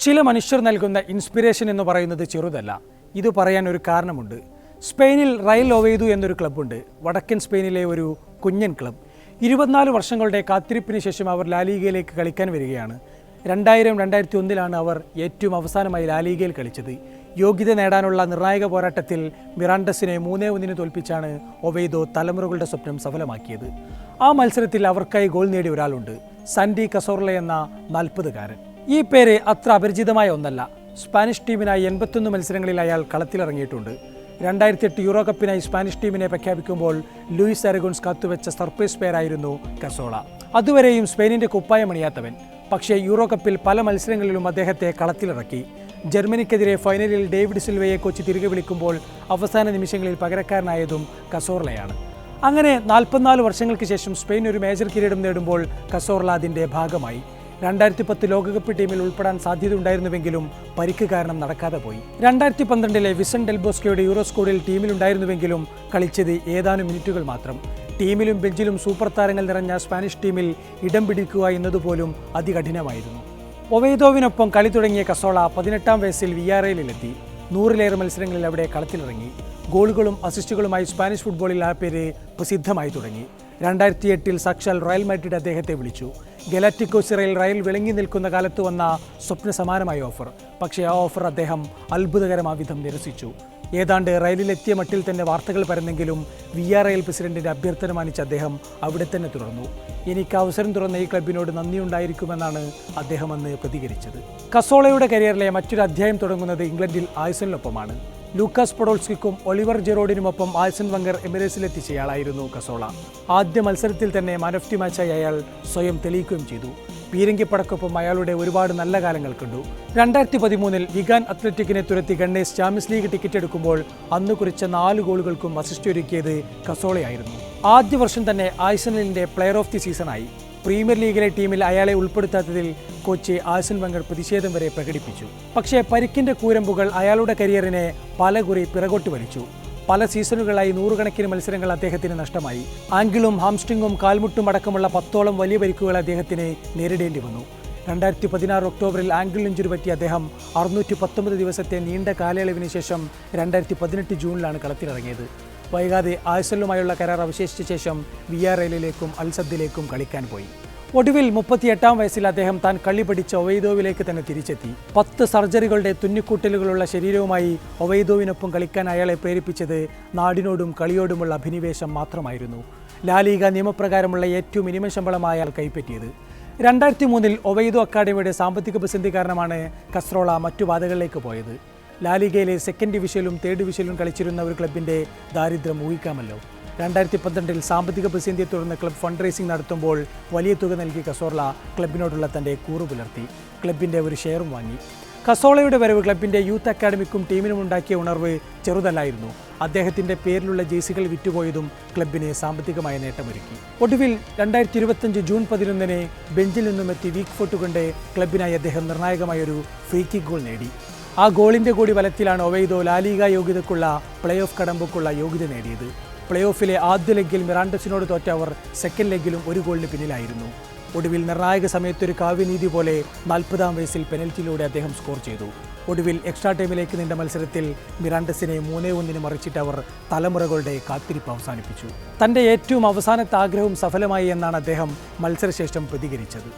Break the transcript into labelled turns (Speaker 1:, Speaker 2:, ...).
Speaker 1: ചില മനുഷ്യർ നൽകുന്ന ഇൻസ്പിറേഷൻ എന്ന് പറയുന്നത് ചെറുതല്ല. ഇത് പറയാൻ ഒരു കാരണമുണ്ട്. സ്പെയിനിൽ റയൽ ഒവേദു എന്നൊരു ക്ലബ്ബുണ്ട് വടക്കൻ സ്പെയിനിലെ ഒരു കുഞ്ഞൻ ക്ലബ് ഇരുപത്തിനാല് വർഷങ്ങളുടെ കാത്തിരിപ്പിന് ശേഷം അവർ ലാലീഗയിലേക്ക് കളിക്കാൻ വരികയാണ്. രണ്ടായിരം രണ്ടായിരത്തി ഒന്നിലാണ് അവർ ഏറ്റവും അവസാനമായി ലാലീഗയിൽ കളിച്ചത്. യോഗ്യത നേടാനുള്ള നിർണായക പോരാട്ടത്തിൽ മിറാണ്ടസിനെ മൂന്നേ ഒന്നിന് തോൽപ്പിച്ചാണ് ഒവേദോ തലമുറകളുടെ സ്വപ്നം സഫലമാക്കിയത്. ആ മത്സരത്തിൽ അവർക്കായി ഗോൾ നേടിയ ഒരാളുണ്ട്. സൻഡി കസോർല എന്ന നാൽപ്പതുകാരൻ. ഈ പേര് അത്ര അപരിചിതമായ ഒന്നല്ല. സ്പാനിഷ് ടീമിനായി എൺപത്തൊന്ന് മത്സരങ്ങളിൽ അയാൾ കളത്തിലിറങ്ങിയിട്ടുണ്ട്. രണ്ടായിരത്തി എട്ട് യൂറോ കപ്പിനായി സ്പാനിഷ് ടീമിനെ പ്രഖ്യാപിക്കുമ്പോൾ ലൂയിസ് അരഗോൺസ് കത്തുവെച്ച സർപ്രൈസ് പേരായിരുന്നു കസോള. അതുവരെയും സ്പെയിനിന്റെ കുപ്പായമണിയാത്തവൻ പക്ഷേ യൂറോ കപ്പിൽ പല മത്സരങ്ങളിലും അദ്ദേഹത്തെ കളത്തിലിറക്കി. ജർമ്മനിക്കെതിരെ ഫൈനലിൽ ഡേവിഡ് സിൽവയെ കോച്ച് തിരികെ വിളിക്കുമ്പോൾ അവസാന നിമിഷങ്ങളിൽ പകരക്കാരനായതും കസോർലയാണ് അങ്ങനെ നാൽപ്പത്തിനാല് വർഷങ്ങൾക്ക് ശേഷം സ്പെയിൻ ഒരു മേജർ കിരീടം നേടുമ്പോൾ കസോർല അതിന്റെ ഭാഗമായി. രണ്ടായിരത്തി പത്ത് ലോകകപ്പ് ടീമിൽ ഉൾപ്പെടാൻ സാധ്യതയുണ്ടായിരുന്നുവെങ്കിലും പരിക്ക് കാരണം നടക്കാതെ പോയി. രണ്ടായിരത്തി പന്ത്രണ്ടിലെ വിസൺ ഡെൽബോസ്കയുടെ യൂറോ സ്കോഡിൽ ടീമിലുണ്ടായിരുന്നുവെങ്കിലും കളിച്ചത് ഏതാനും മിനിറ്റുകൾ മാത്രം. ടീമിലും ബെഞ്ചിലും സൂപ്പർ താരങ്ങൾ നിറഞ്ഞ സ്പാനിഷ് ടീമിൽ ഇടം പിടിക്കുക എന്നതുപോലും അതികഠിനമായിരുന്നു. ഒവേദോവിനൊപ്പം കളി തുടങ്ങിയ കസോള പതിനെട്ടാം വയസ്സിൽ വി ആർ എയിലെത്തി നൂറിലേറെ മത്സരങ്ങളിൽ അവിടെ കളത്തിലിറങ്ങി. ഗോളുകളും അസിസ്റ്റുകളുമായി സ്പാനിഷ് ഫുട്ബോളിൽ ആ പേര് പ്രസിദ്ധമായി തുടങ്ങി. രണ്ടായിരത്തി എട്ടിൽ സാക്ഷാൽ റോയൽ മാഡ്രിഡ് അദ്ദേഹത്തെ വിളിച്ചു. ഗലാറ്റിക്കോ സിറയിൽ റയൽ വിളങ്ങി നിൽക്കുന്ന കാലത്ത് വന്ന സ്വപ്ന സമാനമായ ഓഫർ. പക്ഷേ ആ ഓഫർ അദ്ദേഹം അത്ഭുതകരമാവിധം നിരസിച്ചു. ഏതാണ്ട് റയലിലെത്തിയ മട്ടിൽ തന്നെ വാർത്തകൾ പരന്നെങ്കിലും വി ആർ എൽ പ്രസിഡന്റിന്റെ അഭ്യർത്ഥന മാനിച്ച് അദ്ദേഹം അവിടെ തന്നെ തുടർന്നു. എനിക്ക് അവസരം തുറന്ന ഈ ക്ലബിനോട് നന്ദിയുണ്ടായിരിക്കുമെന്നാണ് അദ്ദേഹം അന്ന് പ്രതികരിച്ചത്. കസോളയുടെ കരിയറിലെ മറ്റൊരു അധ്യായം തുടങ്ങുന്നത് ഇംഗ്ലണ്ടിൽ ആയുസലിനൊപ്പമാണ് ലൂക്കാസ് പൊഡോൾസ്കിക്കും ഒളിവർ ജെറോഡിനുമൊപ്പം ആൽസൺ വങ്കർ എമിറേറ്റ്സിലെത്തിച്ചയാളായിരുന്നു കസോള. ആദ്യ മത്സരത്തിൽ തന്നെ മാൻ ഓഫ് ദി മാച്ചായി അയാൾ സ്വയം തെളിയിക്കുകയും ചെയ്തു. പീരങ്കിപ്പടക്കൊപ്പം അയാളുടെ ഒരുപാട് നല്ല കാലങ്ങൾ കണ്ടു. രണ്ടായിരത്തി പതിമൂന്നിൽ വിഗാൻ അത്ലറ്റിക്കിനെ തുരത്തി ഗണ്ണേസ് ചാമ്പ്യൻസ് ലീഗ് ടിക്കറ്റ് എടുക്കുമ്പോൾ അന്ന് കുറിച്ച നാല് ഗോളുകൾക്കും അസിസ്റ്റ് ഒരുക്കിയത് കസോളയായിരുന്നു. ആദ്യ വർഷം തന്നെ ആഴ്സണലിന്റെ പ്ലെയർ ഓഫ് ദി സീസണായി പ്രീമിയർ ലീഗിലെ ടീമിൽ അയാളെ ഉൾപ്പെടുത്താത്തതിൽ കോച്ച് ആഴ്സൺ വെങ്കർ പ്രതിഷേധം വരെ പ്രകടിപ്പിച്ചു. പക്ഷേ പരിക്കിന്റെ കൂരമ്പുകൾ അയാളുടെ കരിയറിനെ പലകുറി പിറകോട്ട് വലിച്ചു. പല സീസണുകളായി നൂറുകണക്കിന് മത്സരങ്ങൾ അദ്ദേഹത്തിന് നഷ്ടമായി. ആങ്കിളും ഹാംസ്ട്രിങ്ങും കാൽമുട്ടും അടക്കമുള്ള പത്തോളം വലിയ പരിക്കുകൾ അദ്ദേഹത്തിന് നേരിടേണ്ടി വന്നു. രണ്ടായിരത്തി പതിനാറ് ഒക്ടോബറിൽ ആംഗിൾ ഇഞ്ചുറി പറ്റിയ അദ്ദേഹം അറുന്നൂറ്റി പത്തൊമ്പത് ദിവസത്തെ നീണ്ട കാലയളവിന് ശേഷം രണ്ടായിരത്തി പതിനെട്ട് ജൂണിലാണ് കളത്തിലിറങ്ങിയത്. വൈകാതെ ആഴ്സലുമായുള്ള കരാർ അവശേഷിച്ച ശേഷം വി ആർ എല്ലിലേക്കും അൽസദ്ദിലേക്കും കളിക്കാൻ പോയി. ഒടുവിൽ മുപ്പത്തിയെട്ടാം വയസ്സിൽ അദ്ദേഹം താൻ കള്ളി പഠിച്ച ഒവൈദോവിലേക്ക് തന്നെ തിരിച്ചെത്തി. പത്ത് സർജറികളുടെ തുന്നിക്കൂട്ടലുകളുള്ള ശരീരവുമായി ഒവൈദോവിനൊപ്പം കളിക്കാൻ അയാളെ പ്രേരിപ്പിച്ചത് നാടിനോടും കളിയോടുമുള്ള അഭിനിവേശം മാത്രമായിരുന്നു. ലാലീഗ നിയമപ്രകാരമുള്ള ഏറ്റവും മിനിമം ശമ്പളമായ അയാൾ കൈപ്പറ്റിയത്. രണ്ടായിരത്തി മൂന്നിൽ ഒവൈദോ അക്കാദമിയുടെ സാമ്പത്തിക പ്രതിസന്ധി കാരണമാണ് കസ്രോള മറ്റു പാതകളിലേക്ക് പോയത്. ലാലിഗയിലെ സെക്കൻഡ് ഡിവിഷനിലും തേർഡ് ഡിവിഷനിലും കളിച്ചിരുന്ന ഒരു ക്ലബിന്റെ ദാരിദ്ര്യം ഊഹിക്കാമല്ലോ. രണ്ടായിരത്തി പന്ത്രണ്ടിൽ സാമ്പത്തിക പ്രതിസന്ധിയെ തുടർന്ന് ക്ലബ് ഫണ്ട് റേസിംഗ് നടത്തുമ്പോൾ വലിയ തുക നൽകി കസോർല ക്ലബിനോടുള്ള തന്റെ കൂറു പുലർത്തി. ക്ലബിന്റെ ഒരു ഷെയറും വാങ്ങി. കസോളയുടെ വരവ് ക്ലബിന്റെ യൂത്ത് അക്കാഡമിക്കും ടീമിനും ഉണ്ടാക്കിയ ഉണർവ് ചെറുതല്ലായിരുന്നു. അദ്ദേഹത്തിന്റെ പേരിലുള്ള ജേഴ്സികൾ വിറ്റുപോയതും ക്ലബിന് സാമ്പത്തികമായ നേട്ടമൊരുക്കി. ഒടുവിൽ രണ്ടായിരത്തി ഇരുപത്തഞ്ച് ജൂൺ പതിനൊന്നിന് ബെഞ്ചിൽ നിന്നും എത്തി വീക്ക് ഫോട്ട് കൊണ്ട് ക്ലബിനായി അദ്ദേഹം നിർണായകമായൊരു ഫ്രീ കിക്ക് ഗോൾ നേടി. ആ ഗോളിന്റെ കൂടി ബലത്തിലാണ് ഒവൈദോ ലാലിക യോഗ്യതയ്ക്കുള്ള പ്ലേ ഓഫ് കടമ്പുക്കുള്ള യോഗ്യത നേടിയത്. പ്ലേ ഓഫിലെ ആദ്യ ലെഗിൽ മിറാണ്ടസിനോട് തോറ്റ അവർ സെക്കൻഡ് ലെഗിലും ഒരു ഗോളിന് പിന്നിലായിരുന്നു. ഒടുവിൽ നിർണായക സമയത്തൊരു കാവ്യനീതി പോലെ നാൽപ്പതാം വയസ്സിൽ പെനൽറ്റിയിലൂടെ അദ്ദേഹം സ്കോർ ചെയ്തു. ഒടുവിൽ എക്സ്ട്രാ ടൈമിലേക്ക് നീണ്ട മത്സരത്തിൽ മിറാൻഡസിനെ മൂന്നേ ഒന്നിന് മറിച്ചിട്ട് അവർ തലമുറകളുടെ കാത്തിരിപ്പ് അവസാനിപ്പിച്ചു. തന്റെ ഏറ്റവും അവസാനത്തെ ആഗ്രഹവും സഫലമായി എന്നാണ് അദ്ദേഹം മത്സരശേഷം പ്രതികരിച്ചത്.